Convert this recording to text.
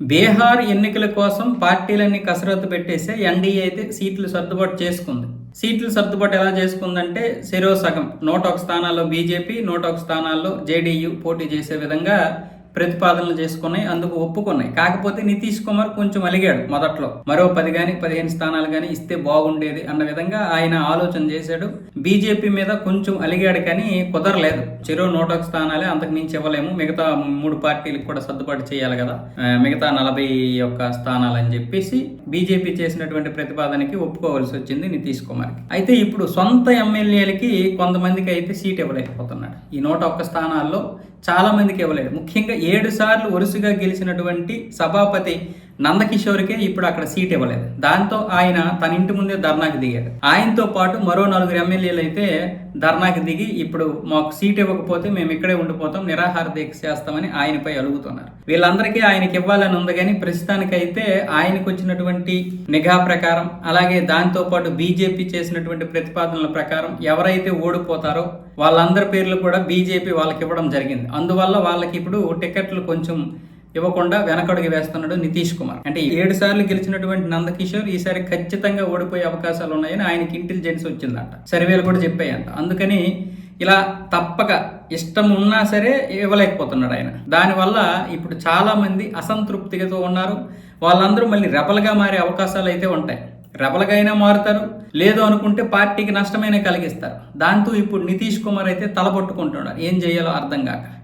బీహార్ ఎన్నికల కోసం పార్టీలన్నీ కసరత్తు పెట్టేసే ఎన్డీఏ అయితే సీట్లు సర్దుబాటు చేసుకుంది. సీట్లు సర్దుబాటు ఎలా చేసుకుందంటే శిరో సగం నూట ఒక స్థానాల్లో బీజేపీ నూట ఒక స్థానాల్లో జేడీయూ పోటీ చేసే విధంగా ప్రతిపాదనలు చేసుకున్నాయి అందుకు ఒప్పుకున్నాయి. కాకపోతే నితీష్ కుమార్ కొంచెం అలిగాడు మొదట్లో. మరో పది కానీ పదిహేను స్థానాలు కానీ ఇస్తే బాగుండేది అన్న విధంగా ఆయన ఆలోచన చేశాడు. బీజేపీ మీద కొంచెం అలిగాడు కానీ కుదరలేదు. చెరో నూట స్థానాలే అంతకు మించి ఇవ్వలేము. మిగతా మూడు పార్టీలకు కూడా సర్దుబాటు చేయాలి కదా. మిగతా నలభై ఒక్క స్థానాలు అని చెప్పేసి బీజేపీ చేసినటువంటి ప్రతిపాదనకి ఒప్పుకోవాల్సి వచ్చింది నితీష్ కుమార్కి. అయితే ఇప్పుడు సొంత ఎమ్మెల్యేలకి కొంతమందికి అయితే సీట్ ఇవ్వలేకపోతున్నాడు. ఈ నూట ఒక్క స్థానాల్లో చాలా మందికి ఇవ్వలేడు ముఖ్యంగా ఏడు సార్లు వరుసగా గెలిచినటువంటి సభాపతి నందకిషోర్కే ఇప్పుడు అక్కడ సీట్ ఇవ్వలేదు. దాంతో ఆయన తన ఇంటి ముందే ధర్నాకి దిగాడు. ఆయనతో పాటు మరో నలుగురు ఎమ్మెల్యేలు అయితే ధర్నాకి దిగి ఇప్పుడు మాకు సీట్ ఇవ్వకపోతే మేము ఇక్కడే ఉండిపోతాం నిరాహార దీక్ష చేస్తామని ఆయనపై అలుగుతున్నారు. వీళ్ళందరికీ ఆయనకి ఇవ్వాలని ఉంది కానీ ప్రస్తుతానికైతే ఆయనకు వచ్చినటువంటి నిఘా ప్రకారం అలాగే దాంతో పాటు బీజేపీ చేసినటువంటి ప్రతిపాదనల ప్రకారం ఎవరైతే ఓడిపోతారో వాళ్ళందరి పేర్లు కూడా బీజేపీ వాళ్ళకి ఇవ్వడం జరిగింది. అందువల్ల వాళ్ళకి ఇప్పుడు టికెట్లు కొంచెం ఇవ్వకుండా వెనకడుగు వేస్తున్నాడు నితీష్ కుమార్. అంటే ఏడు సార్లు గెలిచినటువంటి నందకిషోర్ ఈసారి ఖచ్చితంగా ఓడిపోయే అవకాశాలు ఉన్నాయని ఆయనకి ఇంటెలిజెన్స్ వచ్చిందంట. సర్వేలు కూడా చెప్పాయంట. అందుకని ఇలా తప్పక ఇష్టం ఉన్నా సరే ఇవ్వలేకపోతున్నాడు ఆయన. దానివల్ల ఇప్పుడు చాలా మంది అసంతృప్తితో ఉన్నారు. వాళ్ళందరూ మళ్ళీ రెబల్గా మారే అవకాశాలు అయితే ఉంటాయి. రెబల్గా అయినా మారుతారు. లేదు అనుకుంటే పార్టీకి నష్టమైన కలిగిస్తారు. దాంతో ఇప్పుడు నితీష్ కుమార్ అయితే తలపట్టుకుంటున్నారు. ఏం చేయాలో అర్థం కాక.